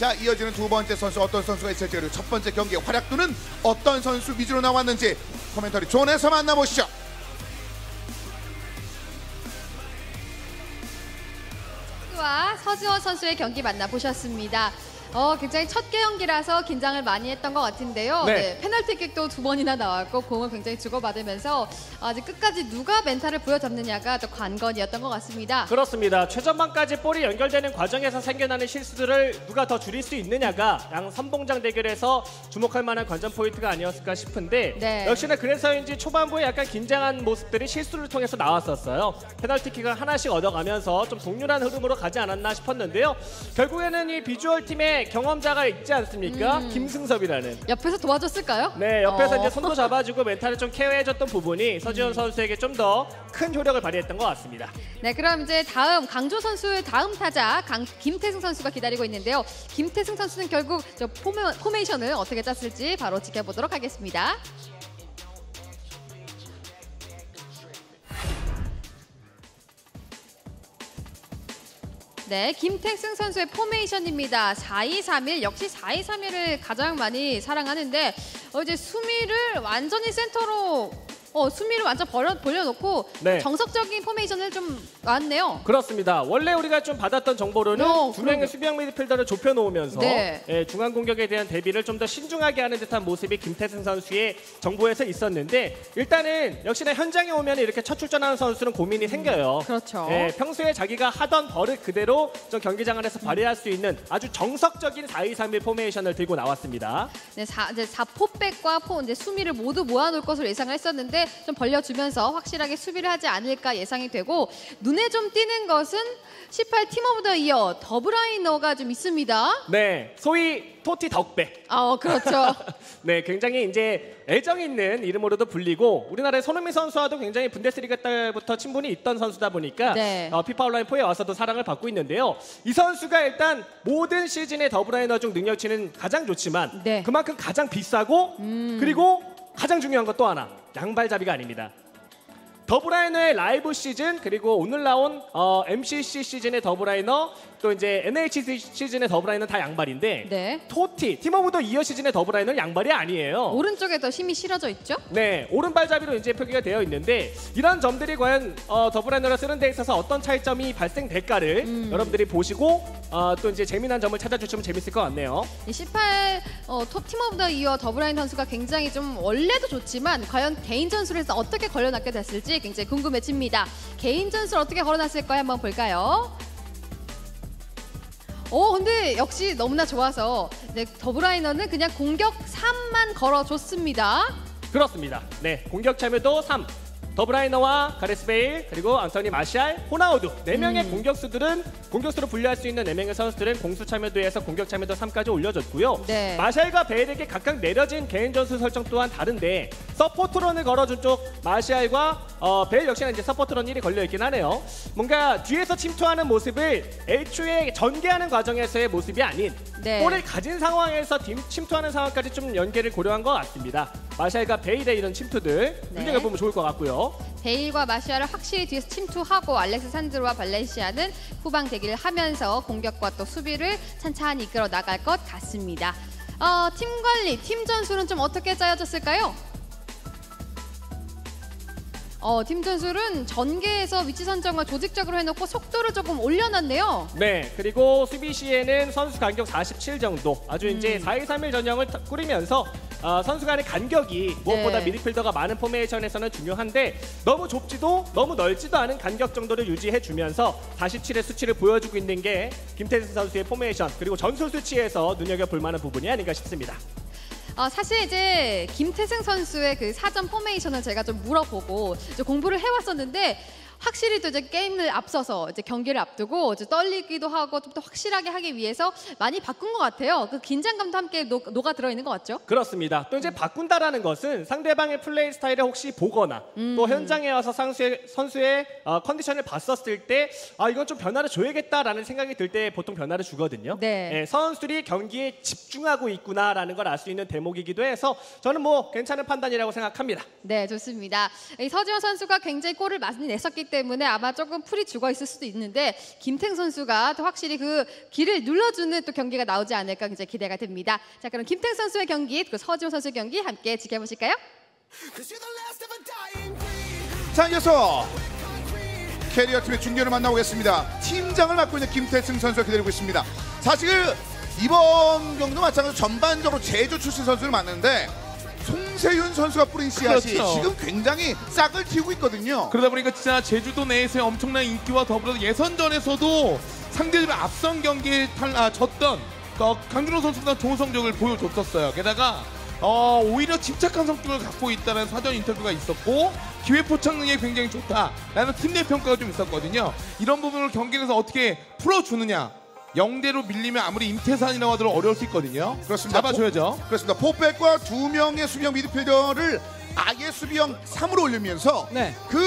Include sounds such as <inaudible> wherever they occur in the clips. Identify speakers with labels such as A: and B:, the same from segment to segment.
A: 자 이어지는 두 번째 선수 어떤 선수가 있을지 그리고 첫 번째 경기 활약도는 어떤 선수 위주로 나왔는지 코멘터리 존에서 만나보시죠.
B: 와 서지원 선수의 경기 만나보셨습니다. 어, 굉장히 첫 경기라서 긴장을 많이 했던 것 같은데요.
C: 네.
B: 네, 페널티킥도 두 번이나 나왔고 공을 굉장히 주고받으면서 아직 끝까지 누가 멘탈을 부여잡느냐가 더 관건이었던 것 같습니다.
C: 그렇습니다. 최전방까지 볼이 연결되는 과정에서 생겨나는 실수들을 누가 더 줄일 수 있느냐가 양 선봉장 대결에서 주목할 만한 관전 포인트가 아니었을까 싶은데
B: 네.
C: 역시나 그래서인지 초반부에 약간 긴장한 모습들이 실수를 통해서 나왔었어요. 페널티킥을 하나씩 얻어가면서 좀 동률한 흐름으로 가지 않았나 싶었는데요. 결국에는 이 비주얼 팀의 경험자가 있지 않습니까?
B: 음.
C: 김승섭이라는.
B: 옆에서 도와줬을까요?
C: 네, 옆에서
B: 어.
C: 이제 손도 잡아주고 멘탈을 좀 케어해줬던 부분이 서지현 선수에게 좀 더 큰 효력을 발휘했던 것 같습니다.
B: 네, 그럼 이제 다음 강조 선수의 다음 타자 강, 김태승 선수가 기다리고 있는데요. 김태승 선수는 결국 저 포메, 포메이션을 어떻게 짰을지 바로 지켜보도록 하겠습니다. 네, 김태승 선수의 포메이션입니다. 4-2-3-1 역시 4-2-3-1을 가장 많이 사랑하는데 어, 이제 수미를 완전히 센터로 어, 수미를 완전 벌려, 벌려놓고
C: 네.
B: 정석적인 포메이션을 좀 놨네요.
C: 그렇습니다. 원래 우리가 좀 받았던 정보로는
B: 어,
C: 두 명의
B: 그러게.
C: 수비형 미드필더를 좁혀 놓으면서
B: 네.
C: 예, 중앙 공격에 대한 대비를 좀 더 신중하게 하는 듯한 모습이 김태승 선수의 정보에서 있었는데 일단은 역시나 현장에 오면 이렇게 첫 출전하는 선수는 고민이 생겨요.
B: 그렇죠.
C: 예, 평소에 자기가 하던 버릇 그대로 좀 경기장 안에서 발휘할 수 있는 아주 정석적인 4-2-3-1 포메이션을 들고 나왔습니다.
B: 네, 사, 이제 4포백과 포, 이제 수미를 모두 모아놓을 것으로 예상을 했었는데 좀 벌려주면서 확실하게 수비를 하지 않을까 예상이 되고 눈에 좀 띄는 것은 18 팀 오브 더 이어 더블라이너가 좀 있습니다.
C: 네, 소위 토티 덕배.
B: 아, 그렇죠. <laughs>
C: 네, 굉장히 이제 애정 있는 이름으로도 불리고 우리나라의 손흥민 선수와도 굉장히 분데스리가 때부터 친분이 있던 선수다 보니까
B: 네.
C: 어, 피파 온라인 4에 와서도 사랑을 받고 있는데요. 이 선수가 일단 모든 시즌의 더블라이너 중 능력치는 가장 좋지만
B: 네. 음.
C: 그만큼 가장 비싸고 그리고 가장 중요한 것 또 하나 양발잡이가 아닙니다. 더블라이너의 라이브 시즌 그리고 오늘 나온 어, MCC 시즌의 더블라이너 또 이제 NHC 시즌의 더블라이너 다 양발인데
B: 네.
C: 토티 팀 오브 더 이어 시즌의 더블라이너는 양발이 아니에요.
B: 오른쪽에 더 힘이 실어져 있죠?
C: 네, 오른발잡이로 이제 표기가 되어 있는데 이런 점들이 과연 어, 더블라이너를 쓰는 데 있어서 어떤 차이점이 발생될까를
B: 음.
C: 여러분들이 보시고 어, 또 이제 재미난 점을 찾아주시면 재밌을 것 같네요.
B: 이18 어, 톱팀 오브 더 이어 더블라인 선수가 굉장히 좀 원래도 좋지만 과연 개인 전술에서 어떻게 걸려놨게 됐을지 굉장히 궁금해집니다. 개인 전술 어떻게 걸어놨을까요? 한번 볼까요? 오 근데 역시 너무나 좋아서 네, 더블라이너는 그냥 공격 3만 걸어줬습니다.
C: 그렇습니다. 네, 공격 참여도 3. 더블라이너와 가레스 베일 그리고 안토니 마샬, 호나우두 네 명의
B: 음.
C: 공격수들은 공격수로 분류할 수 있는 네 명의 선수들은 공수 참여도에서 공격 참여도 3까지 올려줬고요.
B: 네.
C: 마샬과 베일에게 각각 내려진 개인 전술 설정 또한 다른데 서포트런을 걸어준 쪽 마샬과 어, 베일 역시나 이제 서포트런 1이 걸려 있긴 하네요. 뭔가 뒤에서 침투하는 모습을 애초에 전개하는 과정에서의 모습이 아닌
B: 네.
C: 볼을 가진 상황에서 팀 침투하는 상황까지 좀 연계를 고려한 것 같습니다. 마샬과 베일의 이런 침투들
B: 네.
C: 눈여겨 보면 좋을 것 같고요.
B: 베일과 마시아를 확실히 뒤에서 침투하고 알렉스 산드로와 발렌시아는 후방 대기를 하면서 공격과 또 수비를 찬찬히 이끌어 나갈 것 같습니다. 어, 팀 관리, 팀 전술은 좀 어떻게 짜여졌을까요? 어, 팀 전술은 전개에서 위치 선정을 조직적으로 해놓고 속도를 조금 올려놨네요.
C: 네, 그리고 수비 시에는 선수 간격 47 정도 아주 이제
B: 음.
C: 4-2-3-1 전형을 타- 꾸리면서 어, 선수 간의 간격이 무엇보다
B: 네.
C: 미드필더가 많은 포메이션에서는 중요한데 너무 좁지도 너무 넓지도 않은 간격 정도를 유지해 주면서 47의 수치를 보여주고 있는 게 김태승 선수의 포메이션 그리고 전술 수치에서 눈여겨볼 만한 부분이 아닌가 싶습니다.
B: 어, 사실 이제 김태승 선수의 그 사전 포메이션을 제가 좀 물어보고 공부를 해왔었는데 확실히 또 이제 게임을 앞서서 이제 경기를 앞두고 이제 떨리기도 하고 좀 더 확실하게 하기 위해서 많이 바꾼 것 같아요. 그 긴장감도 함께 녹, 녹아 들어 있는 것 같죠?
C: 그렇습니다. 또 이제 바꾼다라는 것은 상대방의 플레이 스타일을 혹시 보거나
B: 음.
C: 또 현장에 와서 선수의, 선수의 어, 컨디션을 봤었을 때 아 이건 좀 변화를 줘야겠다라는 생각이 들 때 보통 변화를 주거든요.
B: 네.
C: 예, 선수들이 경기에 집중하고 있구나라는 걸 알 수 있는 대목이기도 해서 저는 뭐 괜찮은 판단이라고 생각합니다.
B: 네, 좋습니다. 이 서지원 선수가 굉장히 골을 많이 냈었기 때문에 아마 조금 풀이 죽어 있을 수도 있는데 김탱 선수가 또 확실히 그 길을 눌러주는 또 경기가 나오지 않을까 굉장히 기대가 됩니다. 자 그럼 김탱 선수의 경기 그리고 서지호 선수의 경기 함께 지켜보실까요?
A: 자 이어서 캐리어 팀의 중계를 만나보겠습니다. 팀장을 맡고 있는 김태승 선수가 기다리고 있습니다. 사실 이번 경기도 마찬가지로 전반적으로 제주 출신 선수를 만났는데 송세윤 선수가 뿌린 씨앗이
D: 그렇죠.
A: 지금 굉장히 싹을 틔우고 있거든요.
D: 그러다 보니까 진짜 제주도 내에서의 엄청난 인기와 더불어 예선전에서도 상대들의 앞선 경기에 탈, 아, 졌던 어, 강준호 선수보다 좋은 성적을 보여줬었어요. 게다가 어, 오히려 침착한 성격을 갖고 있다는 사전 인터뷰가 있었고 기회 포착 능력이 굉장히 좋다라는 팀 내 평가가 좀 있었거든요. 이런 부분을 경기에서 어떻게 풀어주느냐. 0대로 밀리면 아무리 임태산이라고 하더라도 어려울 수 있거든요.
A: 그렇습니다.
D: 잡아줘야죠.
A: 그렇습니다. 포백과 두 명의 수비형 미드필더를 아예 수비형 3으로 올리면서
E: 네.
A: 그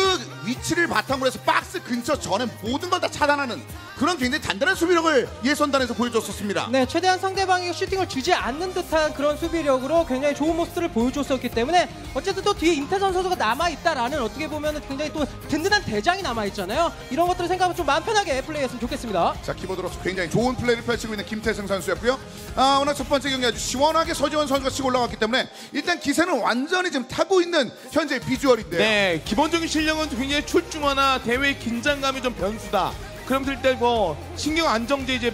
A: 위치를 바탕으로 해서 박스 근처 전에 모든 걸 다 차단하는 그런 굉장히 단단한 수비력을 예선단에서 보여줬었습니다.
E: 네, 최대한 상대방에게 슈팅을 주지 않는 듯한 그런 수비력으로 굉장히 좋은 모습들을 보여줬었기 때문에 어쨌든 또 뒤에 임태선 선수가 남아있다라는 어떻게 보면 굉장히 또 든든한 대장이 남아있잖아요. 이런 것들을 생각하면 좀 마음 편하게 플레이했으면 좋겠습니다.
A: 자 키보드로서 굉장히 좋은 플레이를 펼치고 있는 김태승 선수였고요. 아, 오늘 첫 번째 경기 아주 시원하게 서지원 선수가 치고 올라갔기 때문에 일단 기세는 완전히 지금 타고 있는 현재 비주얼인데요.
D: 네, 기본적인 실력은 굉장히 출중하나 대회 긴장감이 좀 변수다. 그럼 일단 뭐 신경 안정제 이제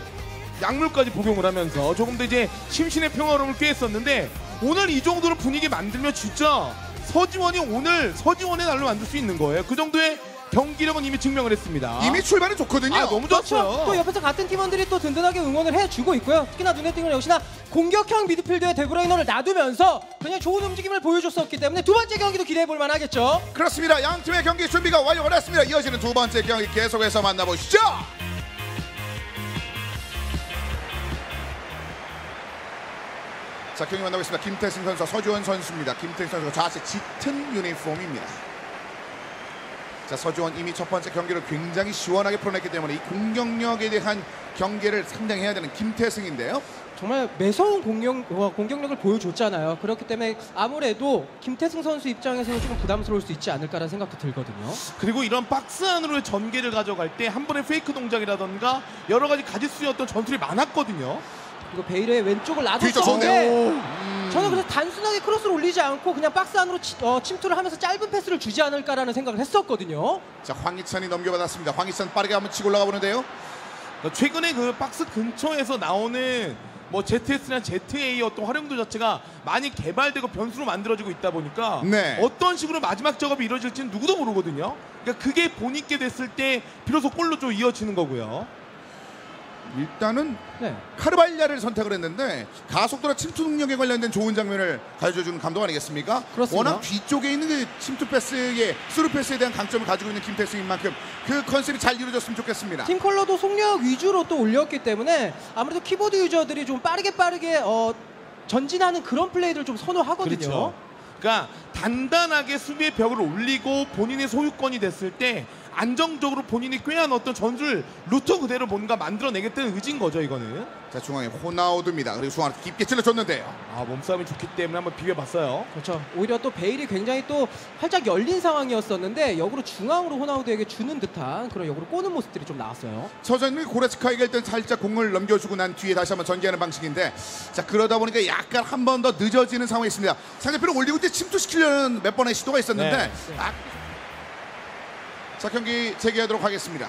D: 약물까지 복용을 하면서 조금 더 이제 심신의 평화로움을 꾀했었는데 오늘 이 정도로 분위기 만들면 진짜 서지원이 오늘 서지원의 날로 만들 수 있는 거예요. 그 정도의 경기력은 이미 증명을 했습니다.
A: 이미 출발은 좋거든요.
D: 아 너무
E: 그렇죠.
D: 좋았어요.
E: 또 옆에서 같은 팀원들이 또 든든하게 응원을 해주고 있고요. 특히나 눈에 띄는 건 역시나 공격형 미드필더의 데브라이너를 놔두면서 그냥 좋은 움직임을 보여줬었기 때문에 두 번째 경기도 기대해볼 만하겠죠.
A: 그렇습니다. 양 팀의 경기 준비가 완료가 됐습니다. 이어지는 두 번째 경기 계속해서 만나보시죠. 자 경기 만나보겠습니다. 김태승 선수, 서주원 선수입니다. 김태승 선수가 좌측 짙은 유니폼입니다. 자 서주원 이미 첫 번째 경기를 굉장히 시원하게 풀어냈기 때문에 이 공격력에 대한 경계를 상당해야 되는 김태승인데요.
E: 정말 매서운 공격, 어, 공격력을 보여줬잖아요. 그렇기 때문에 아무래도 김태승 선수 입장에서는 조금 부담스러울 수 있지 않을까라는 생각도 들거든요.
D: 그리고 이런 박스 안으로의 전개를 가져갈 때 한 번의 페이크 동작이라던가 여러 가지 수 있었던 전술이 많았거든요.
E: 그리고 베일의 왼쪽을
A: 좋네요.
E: 저는 그래서 단순하게 크로스를 올리지 않고 그냥 박스 안으로 치- 어, 침투를 하면서 짧은 패스를 주지 않을까라는 생각을 했었거든요.
A: 자 황희찬이 넘겨받았습니다. 황희찬 빠르게 한번 치고 올라가 보는데요.
D: 그러니까 최근에 그 박스 근처에서 나오는 뭐 ZS나 ZA 어떤 활용도 자체가 많이 개발되고 변수로 만들어지고 있다 보니까
A: 네.
D: 어떤 식으로 마지막 작업이 이루어질지는 누구도 모르거든요. 그러니까 그게 본인께 됐을 때 비로소 골로 좀 이어지는 거고요.
A: 일단은
E: 네.
A: 카르발리아를 선택을 했는데 가속도나 침투 능력에 관련된 좋은 장면을 가져주는 감독 아니겠습니까?
E: 그렇습니다.
A: 워낙 뒤쪽에 있는 그 침투 패스의 스루 패스에 대한 강점을 가지고 있는 김태승인 만큼 그 컨셉이 잘 이루어졌으면 좋겠습니다.
E: 팀 컬러도 속력 위주로 또 올렸기 때문에 아무래도 키보드 유저들이 좀 빠르게 빠르게 어, 전진하는 그런 플레이를 좀 선호하거든요.
D: 그렇죠. 그러니까 단단하게 수비의 벽을 올리고 본인의 소유권이 됐을 때 안정적으로 본인이 꾀한 어떤 전술 루트 그대로 뭔가 만들어내겠다는 의지인 거죠 이거는.
A: 자 중앙에 호나우드입니다. 그리고 중앙 깊게 찔러줬는데요.
D: 아 몸싸움이 좋기 때문에 한번 비벼봤어요.
E: 그렇죠. 오히려 또 베일이 굉장히 또 활짝 열린 상황이었었는데 역으로 중앙으로 호나우드에게 주는 듯한 그런 역으로 꼬는 모습들이 좀 나왔어요.
A: 서전이 고레츠카에게 일단 살짝 공을 넘겨주고 난 뒤에 다시 한번 전개하는 방식인데 자 그러다 보니까 약간 한 번 더 늦어지는 상황이 있습니다. 상대편을 올리고 이제 침투시키려는 몇 번의 시도가 있었는데
D: 네.
A: 아, 자 경기 재개하도록 하겠습니다.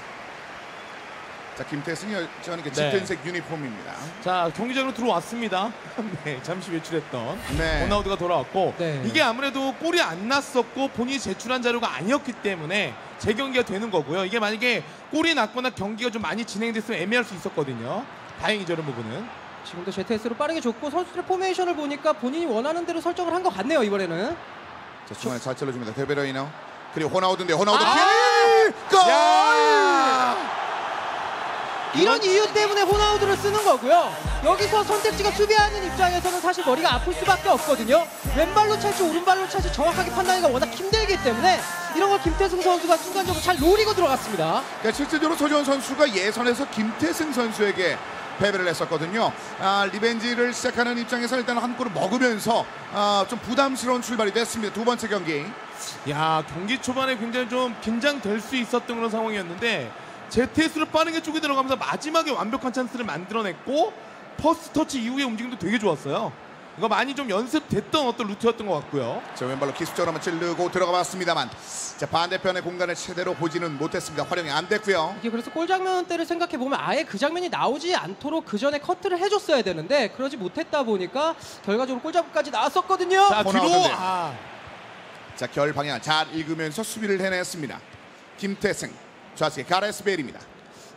A: 자 김태승이 그
D: 네.
A: 짙은색 유니폼입니다.
D: 자 경기장으로 들어왔습니다. <laughs> 네, 잠시 외출했던
A: 네.
D: 호나우드가 돌아왔고
E: 네.
D: 이게 아무래도 골이 안 났었고 본인이 제출한 자료가 아니었기 때문에 재경기가 되는 거고요. 이게 만약에 골이 났거나 경기가 좀 많이 진행됐으면 애매할 수 있었거든요. 다행이죠, 이런 부분은.
E: 지금도 ZS로 빠르게 줬고 선수들의 포메이션을 보니까 본인이 원하는 대로 설정을 한 것 같네요 이번에는.
A: 자 중앙에 잘 찔러줍니다. 데베라이너 그리고 호나우드인데 호나우드
D: 아!
A: 골!
D: 야!
E: 이런 이유 때문에 호나우드를 쓰는 거고요. 여기서 선택지가 수비하는 입장에서는 사실 머리가 아플 수밖에 없거든요. 왼발로 찰지 오른발로 찰지 정확하게 판단하기가 워낙 힘들기 때문에 이런 걸 김태승 선수가 순간적으로 잘 노리고 들어갔습니다.
A: 그러니까 실질적으로 서지원 선수가 예선에서 김태승 선수에게 패배를 했었거든요. 아, 리벤지를 시작하는 입장에서 일단 한 골을 먹으면서 아, 좀 부담스러운 출발이 됐습니다. 두 번째 경기.
D: 야 경기 초반에 굉장히 좀 긴장될 수 있었던 그런 상황이었는데 ZS로 빠르게 쪼개 들어가면서 마지막에 완벽한 찬스를 만들어냈고 퍼스트 터치 이후의 움직임도 되게 좋았어요. 이거 많이 좀 연습됐던 어떤 루트였던 것 같고요.
A: 자 왼발로 기습적으로 한번 찌르고 들어가 봤습니다만 자 반대편의 공간을 제대로 보지는 못했습니다. 활용이 안 됐고요.
E: 이게 그래서 골 장면 때를 생각해 보면 아예 그 장면이 나오지 않도록 그 전에 커트를 해줬어야 되는데 그러지 못했다 보니까 결과적으로 골 장면까지 나왔었거든요.
D: 자 뒤로. 아,
A: 자결 방향 잘 읽으면서 수비를 해냈습니다. 김태승 좌측에 가레스 베일입니다.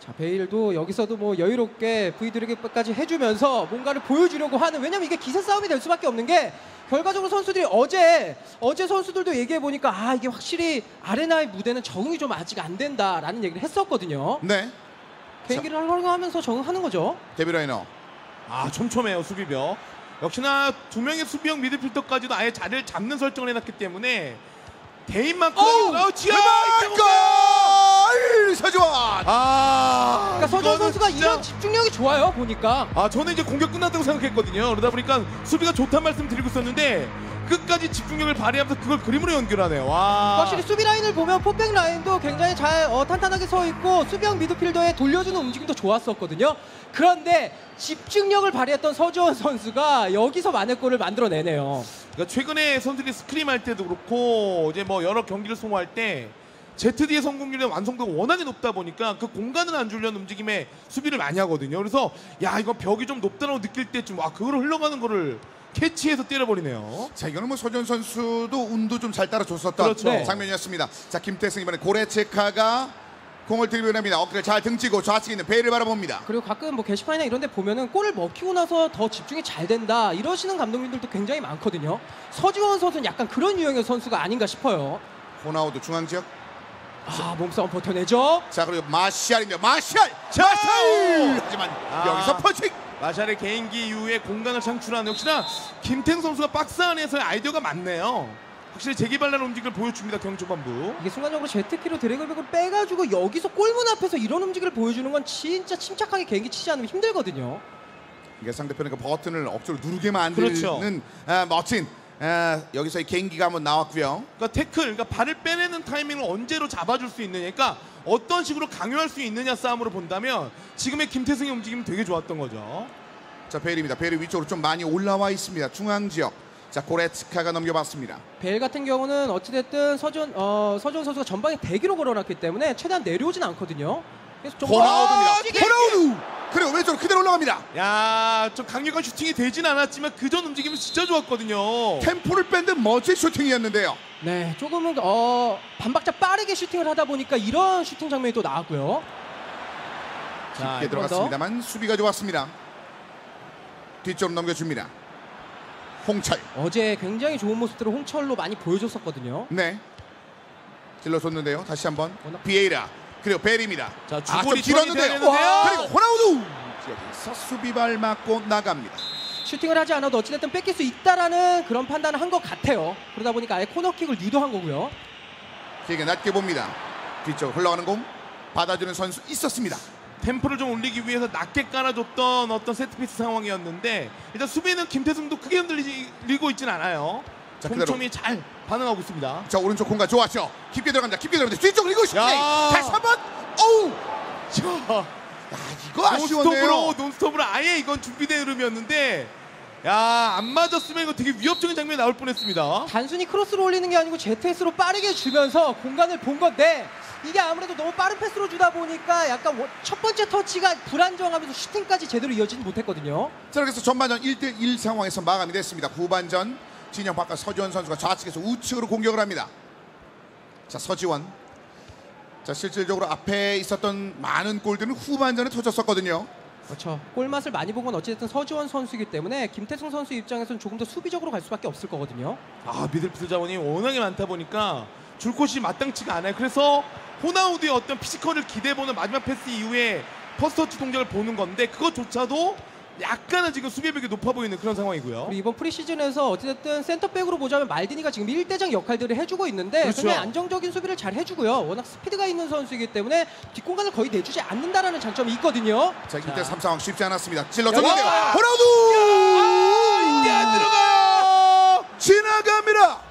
E: 자 베일도 여기서도 뭐 여유롭게 브이드리그까지 해주면서 뭔가를 보여주려고 하는 왜냐면 이게 기세 싸움이 될 수밖에 없는 게 결과적으로 선수들이 어제 어제 선수들도 얘기해 보니까 아 이게 확실히 아레나의 무대는 적응이 좀 아직 안 된다라는 얘기를 했었거든요.
A: 네
E: 개인기를 활용하면서 적응하는 거죠.
A: 데뷔 라이너
D: 아 촘촘해요 수비벽. 역시나 두 명의 수비형 미드필더까지도 아예 자리를 잡는 설정을 해놨기 때문에 대인만큼 어, 지하
A: 골 서주원
D: 아
E: 그러니까 서준 선수가
D: 진짜-
E: 이런 집중력이 좋아요 보니까.
D: 아 저는 이제 공격 끝났다고 생각했거든요. 그러다 보니까 수비가 좋다는 말씀 드리고 있었는데 끝까지 집중력을 발휘하면서 그걸 그림으로 연결하네요. 와.
E: 확실히 수비 라인을 보면 포백 라인도 굉장히 잘 어, 탄탄하게 서 있고 수비형 미드필더의 돌려주는 움직임도 좋았었거든요. 그런데 집중력을 발휘했던 서주원 선수가 여기서 만회 골을 만들어내네요.
D: 그러니까 최근에 선수들이 스크림 할 때도 그렇고 이제 뭐 여러 경기를 소모할 때 ZD의 성공률의 완성도가 워낙에 높다 보니까 그 공간을 안 주려는 움직임에 수비를 많이 하거든요. 그래서 야 이거 벽이 좀 높다고 느낄 때쯤 와 그걸 흘러가는 거를 캐치해서 때려버리네요.
A: 자 이거는 뭐 서준 선수도 운도 좀 잘 따라줬었던
D: 그렇죠.
A: 네. 장면이었습니다. 자 김태승 이번에 고레체카가 공을 드리블합니다. 어깨를 잘 등지고 좌측에 있는 베일을 바라봅니다.
E: 그리고 가끔 뭐 게시판이나 이런 데 보면은 골을 먹히고 나서 더 집중이 잘 된다 이러시는 감독님들도 굉장히 많거든요. 서지원 선수는 약간 그런 유형의 선수가 아닌가 싶어요.
A: 호나우드 중앙 지역.
E: 아 몸싸움 버텨내죠.
A: 자 그리고 마시알입니다. 마시알. 마시알. 하지만
D: 아.
A: 여기서 펀칭.
D: 마샬의 개인기 이후에 공간을 창출하는 역시나 김태형 선수가 박스 안에서의 아이디어가 많네요. 확실히 재개발하는 움직임을 보여줍니다 경기 초반부.
E: 이게 순간적으로 제트키로 드래그백을 빼가지고 여기서 골문 앞에서 이런 움직임을 보여주는 건 진짜 침착하게 개인기 치지 않으면 힘들거든요.
A: 이게 상대편의 그 버튼을 억지로 누르게 만드는
D: 그렇죠.
A: 아, 멋진 아, 여기서 이 개인기가 한번 나왔고요.
D: 그러니까 태클, 그러니까 발을 빼내는 타이밍을 언제로 잡아줄 수 있느냐, 그러니까 어떤 식으로 강요할 수 있느냐 싸움으로 본다면 지금의 김태승의 움직임이 되게 좋았던 거죠.
A: 자 베일입니다. 베일이 위쪽으로 좀 많이 올라와 있습니다. 중앙 지역. 자 고레츠카가 넘겨봤습니다.
E: 벨 같은 경우는 어찌됐든 서준 어, 서준 선수가 전방에 대기로 걸어놨기 때문에 최대한 내려오진 않거든요. 그래서 좀
A: 호나우드입니다.
E: 어, 이게-
A: 호나우드. 그리고 왼쪽으로 그대로 올라갑니다.
D: 야, 좀 강력한 슈팅이 되진 않았지만 그전 움직임은 진짜 좋았거든요.
A: 템포를 뺀 듯 멋진 슈팅이었는데요.
E: 네, 조금은 어, 반박자 빠르게 슈팅을 하다 보니까 이런 슈팅 장면이 또 나왔고요.
D: 자,
A: 깊게 들어갔습니다만 수비가 좋았습니다. 뒤쪽으로 넘겨줍니다. 홍철.
E: 어제 굉장히 좋은 모습들을 홍철로 많이 보여줬었거든요.
A: 네. 찔러줬는데요. 다시 한번 비에이라 그리고 베리입니다.
D: 자,
A: 아, 좀
D: 주골이
A: 길었는데요.
D: 되는데요.
A: 와, 그리고 호나우두 여기서 수비발 맞고 나갑니다.
E: 슈팅을 하지 않아도 어찌됐든 뺏길 수 있다라는 그런 판단을 한 것 같아요. 그러다 보니까 아예 코너킥을 유도한 거고요.
A: 길게 낮게 봅니다. 뒤쪽 흘러가는 공 받아주는 선수 있었습니다.
D: 템포를 좀 올리기 위해서 낮게 깔아줬던 어떤 세트피스 상황이었는데 일단 수비는 김태승도 크게 흔들리고 있진 않아요.
A: 자.
D: 촘촘히 잘 반응하고 있습니다.
A: 자 오른쪽 공간 좋았죠. 깊게 들어갑니다. 깊게 들어갑니다. 뒤쪽 그리고 슈팅.
D: 야.
A: 다시 한번. 어우.
D: 자,
A: 야 이거 아쉬웠네요.
D: 논스톱으로 논스톱으로 아예 이건 준비된 흐름이었는데 야 안 맞았으면 이거 되게 위협적인 장면이 나올 뻔했습니다.
E: 단순히 크로스로 올리는 게 아니고 ZS로 빠르게 주면서 공간을 본 건데 이게 아무래도 너무 빠른 패스로 주다 보니까 약간 워- 첫 번째 터치가 불안정하면서 슈팅까지 제대로 이어지지 못했거든요.
A: 자 그래서 전반전 1대1 상황에서 마감이 됐습니다. 후반전 진영 바깥 서지원 선수가 좌측에서 우측으로 공격을 합니다. 자 서지원. 자 실질적으로 앞에 있었던 많은 골들은 후반전에 터졌었거든요.
E: 그렇죠. 골맛을 많이 본 건 어찌됐든 서지원 선수이기 때문에 김태승 선수 입장에서는 조금 더 수비적으로 갈 수밖에 없을 거거든요.
D: 아 미들필드 자원이 워낙에 많다 보니까 줄 곳이 마땅치가 않아요. 그래서 호나우드의 어떤 피지컬을 기대보는 마지막 패스 이후에 퍼스터치 동작을 보는 건데 그것조차도 약간은 지금 수비벽이 높아 보이는 그런 상황이고요.
E: 그리고 이번 프리시즌에서 어찌됐든 센터백으로 보자면 말디니가 지금 1대장 역할들을 해주고 있는데
D: 그렇죠.
E: 굉장히 안정적인 수비를 잘 해주고요. 워낙 스피드가 있는 선수이기 때문에 뒷공간을 거의 내주지 않는다라는 장점이 있거든요.
A: 자, 김태 3 상황 쉽지 않았습니다. 찔러
E: 여기
A: 줬는데요.
D: 와!
A: 호나우두!
D: 이게 안 들어가요.
A: 지나갑니다.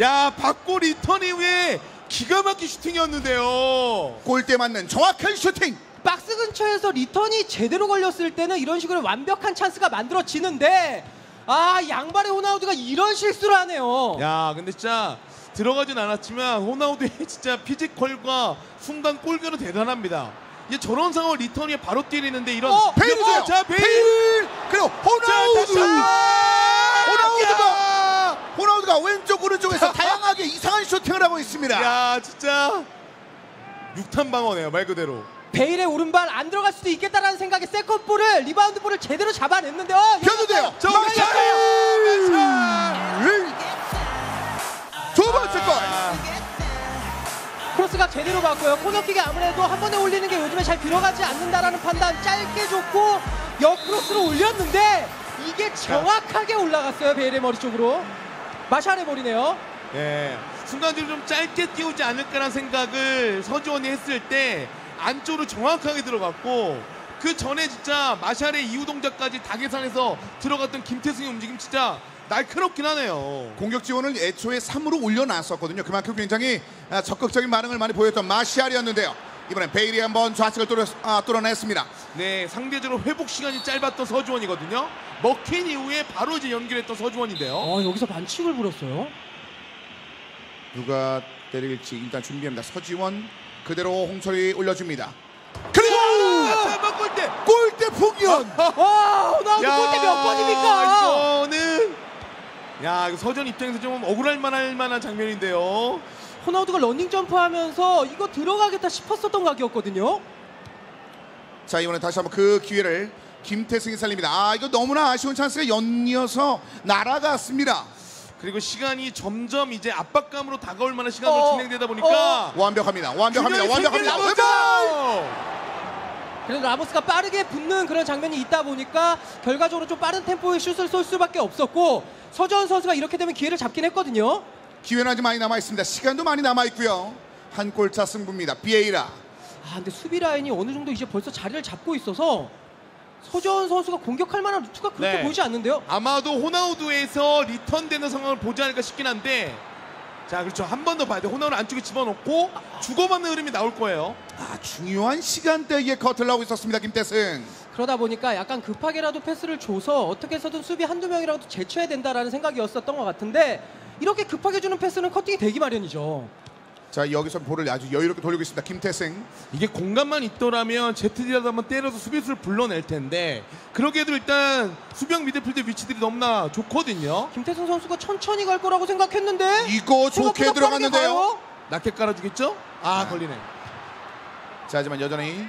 D: 야, 받고 리턴 이후에 기가 막힌 슈팅이었는데요.
A: 골대 맞는 정확한 슈팅.
E: 박스 근처에서 리턴이 제대로 걸렸을 때는 이런 식으로 완벽한 찬스가 만들어지는데 아 양발의 호나우드가 이런 실수를 하네요.
D: 야, 근데 진짜 들어가진 않았지만 호나우드의 <laughs> 진짜 피지컬과 순간 골결은 대단합니다. 이제 저런 상황 리턴이 바로 때리는데 이런
E: 어,
A: 베일이죠.
D: 자, 베일.
A: 베일. 그리고
D: 다시.
A: 호나우드가
D: 야!
A: 호나우드가 왼쪽 오른쪽에서 다양하게 이상한 슈팅을 하고 있습니다.
D: 야, 진짜 육탄 방어네요, 말 그대로.
E: 베일의 오른발 안 들어갈 수도 있겠다라는 생각에 세컨 볼을 리바운드 볼을 제대로 잡아냈는데 어,
A: 현우대요.
D: 저
A: 마샬!
D: 마샬!
A: 두 번째 골.
E: 크로스가 제대로 봤고요. 코너킥이 아무래도 한 번에 올리는 게 요즘에 잘 들어가지 않는다라는 판단 짧게 줬고 역크로스로 올렸는데 이게 정확하게 올라갔어요. 베일의 머리 쪽으로. 마샬의 볼이네요.
D: 예. 순간적으로 좀 짧게 띄우지 않을까라는 생각을 서지원이 했을 때 안쪽으로 정확하게 들어갔고 그 전에 진짜 마샬의 이후 동작까지 다 계산해서 들어갔던 김태승의 움직임 진짜 날카롭긴 하네요.
A: 공격 지원을 애초에 3으로 올려놨었거든요. 그만큼 굉장히 아, 적극적인 반응을 많이 보였던 마시알이었는데요. 이번엔 베일이 한번 좌측을 뚫어, 아, 뚫어냈습니다.
D: 네, 상대적으로 회복 시간이 짧았던 서주원이거든요. 먹힌 이후에 바로 이제 연결했던 서주원인데요.
E: 어, 여기서 반칙을 부렸어요.
A: 누가 때릴지 일단 준비합니다. 서지원 그대로 홍철이 올려줍니다. 그리고
D: 골대.
A: 골대 풍년.
E: 와, 호나우드 골대 몇 번입니까?
D: 이거는 야, 서전 입장에서 좀 억울할 만할 만한 장면인데요.
E: 호나우드가 러닝 점프하면서 이거 들어가겠다 싶었었던 각이었거든요.
A: 자 이번에 다시 한번 그 기회를 김태승이 살립니다. 아 이거 너무나 아쉬운 찬스가 연이어서 날아갔습니다.
D: 그리고 시간이 점점 이제 압박감으로 다가올 만한 시간으로
E: 어,
D: 진행되다 보니까
A: 완벽합니다. 완벽합니다.
D: 균형이
A: 완벽합니다.
D: 생기는
A: 왼발!
E: 그래도 라모스가 빠르게 붙는 그런 장면이 있다 보니까 결과적으로 좀 빠른 템포의 슛을 쏠 수밖에 없었고 서재원 선수가 이렇게 되면 기회를 잡긴 했거든요.
A: 기회는 아직 많이 남아 있습니다. 시간도 많이 남아 있고요. 한 골차 승부입니다. 비에이라.
E: 아 근데 수비 라인이 어느 정도 이제 벌써 자리를 잡고 있어서 서재원 선수가 공격할 만한 루트가 그렇게
D: 네.
E: 보이지 않는데요.
D: 아마도 호나우두에서 리턴되는 상황을 보지 않을까 싶긴 한데 자 그렇죠 한 번 더 봐야 돼 호나우두 안쪽에 집어넣고 주고받는 흐름이 나올 거예요
A: 아 중요한 시간대에 커트를 하고 있었습니다. 김태승.
E: 그러다 보니까 약간 급하게라도 패스를 줘서 어떻게 해서든 수비 한두 명이라도 제쳐야 된다라는 생각이었었던 것 같은데 이렇게 급하게 주는 패스는 커팅이 되기 마련이죠.
A: 자 여기서 볼을 아주 여유롭게 돌리고 있습니다. 김태승.
D: 이게 공간만 있더라면 제트디라도 한번 때려서 수비수를 불러낼 텐데 그러게도 일단 수비형 미드필드 위치들이 너무나 좋거든요
E: 김태승 선수가 천천히 갈 거라고 생각했는데
A: 이거 좋게 들어갔는데요.
D: 라켓 깔아주겠죠? 아 걸리네
A: 자 하지만 여전히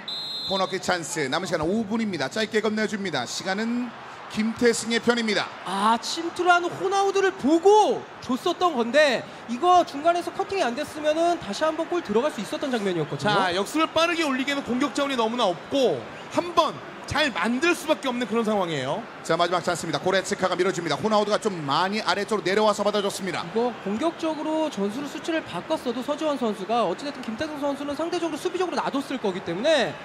A: 코너킥 찬스 남은 시간 5분입니다. 짧게 건네줍니다. 시간은 김태승의 편입니다.
E: 아 침투라는 호나우드를 보고 줬었던 건데 이거 중간에서 커팅이 안 됐으면은 다시 한번 골 들어갈 수 있었던 장면이었거든요.
D: 자 역수를 빠르게 올리기에는 공격 자원이 너무나 없고 한 번 잘 만들 수밖에 없는 그런 상황이에요
A: 자 마지막 찬스입니다. 고레츠카가 밀어줍니다. 호나우드가 좀 많이 아래쪽으로 내려와서 받아줬습니다.
E: 이거 공격적으로 전술 수치를 바꿨어도 서지원 선수가 어찌됐든 김태승 선수는 상대적으로 수비적으로 놔뒀을 거기 때문에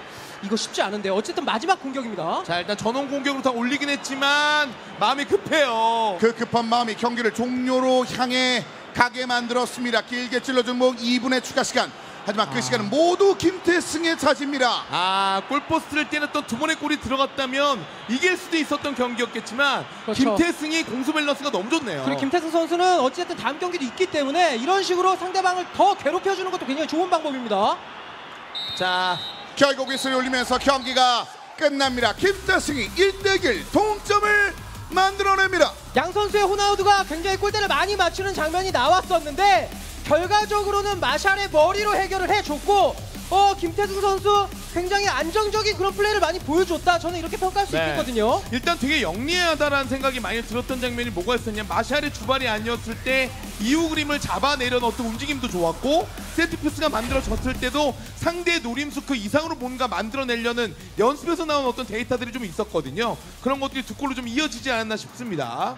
E: 이거 쉽지 않은데 어쨌든 마지막 공격입니다.
D: 자 일단 전원 공격으로 다 올리긴 했지만 마음이 급해요
A: 그 급한 마음이 경기를 종료로 향해 가게 만들었습니다. 길게 찔러준 목 2분의 추가 시간. 하지만 그 시간은 모두 김태승의 차지입니다.
D: 아 골포스트를 때렸던 두 번의 골이 들어갔다면 이길 수도 있었던 경기였겠지만
E: 그렇죠.
D: 김태승이 공수 밸런스가 너무 좋네요
E: 그리고 김태승 선수는 어찌됐든 다음 경기도 있기 때문에 이런 식으로 상대방을 더 괴롭혀주는 것도 굉장히 좋은 방법입니다.
D: 자
A: 결국 이슬이 올리면서 경기가 끝납니다. 김태승이 1대1 동점을 만들어냅니다.
E: 양 선수의 호나우드가 굉장히 골대를 많이 맞추는 장면이 나왔었는데 결과적으로는 마샬의 머리로 해결을 해줬고 어 김태승 선수 굉장히 안정적인 그런 플레이를 많이 보여줬다. 저는 이렇게 평가할 수
C: 네.
E: 있겠거든요.
D: 일단 되게 영리하다라는 생각이 많이 들었던 장면이 뭐가 있었냐 마샬의 주발이 아니었을 때 이후 그림을 잡아내려는 어떤 움직임도 좋았고 세트피스가 만들어졌을 때도 상대의 노림수 그 이상으로 뭔가 만들어내려는 연습에서 나온 어떤 데이터들이 좀 있었거든요 그런 것들이 두 골로 좀 이어지지 않았나 싶습니다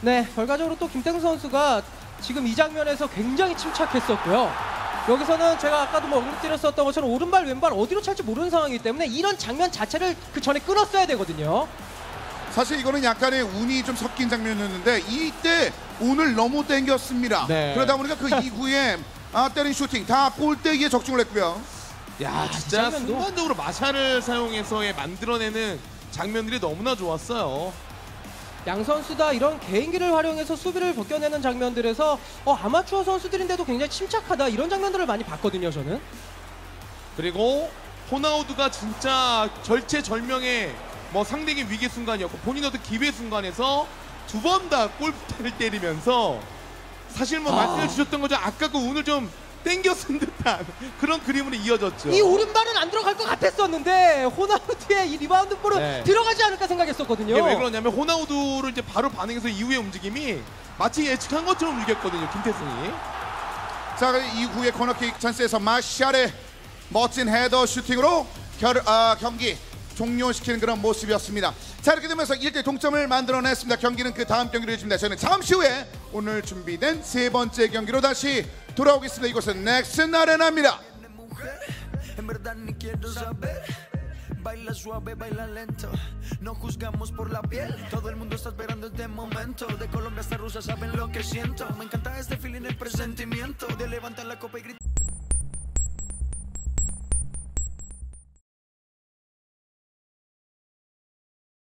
E: 네, 결과적으로 또 김태승 선수가 지금 이 장면에서 굉장히 침착했었고요. 여기서는 제가 아까도 뭐 언급드렸었던 것처럼 오른발 왼발 어디로 찰지 모르는 상황이기 때문에 이런 장면 자체를 그 전에 끊었어야 되거든요.
A: 사실 이거는 약간의 운이 좀 섞인 장면이었는데 이때 운을 너무 땡겼습니다.
D: 네.
A: 그러다 보니까 그 <laughs> 이후에 아, 때린 슈팅 다 골대기에 적중을 했고요.
D: 야 진짜
E: 장면도-
D: 순간적으로 마샬을 사용해서의 만들어내는 장면들이 너무나 좋았어요
E: 양 선수 다 이런 개인기를 활용해서 수비를 벗겨내는 장면들에서 어, 아마추어 선수들인데도 굉장히 침착하다 이런 장면들을 많이 봤거든요, 저는.
D: 그리고 호나우두가 진짜 절체절명의 뭐 상대에게 위기 순간이었고 본인도 기회 순간에서 두 번 다 골대를 때리면서 사실 뭐 말씀해 주셨던 거죠 아까 그 운을 좀 땡겨 쓴 듯한 그런 그림으로 이어졌죠.
E: 이 오른발은 안 들어갈 것 같았었는데 호나우드의 이 리바운드 볼은
D: 네.
E: 들어가지 않을까 생각했었거든요.
D: 이게 왜 그러냐면 호나우두를 이제 바로 반응해서 이후의 움직임이 마치 예측한 것처럼 움직였거든요 김태승이.
A: 자, 그 이후에 코너킥 찬스에서 마샬의 멋진 헤더 슈팅으로 결, 아, 경기 종료시키는 그런 모습이었습니다. 자, 이렇게 되면서 1대 동점을 만들어냈습니다. 경기는 그 다음 경기로 이어집니다. 저는 잠시 후에 오늘 준비된 세 번째 경기로 다시 돌아오겠습니다. 이곳은 넥슨 아레나입니다.
F: Baila suave, baila lento. No juzgamos por la piel. Todo el mundo está esperando este momento. De Colombia hasta Rusia saben lo que siento. Me encanta este feeling, el presentimiento. De levantar la copa y gritar.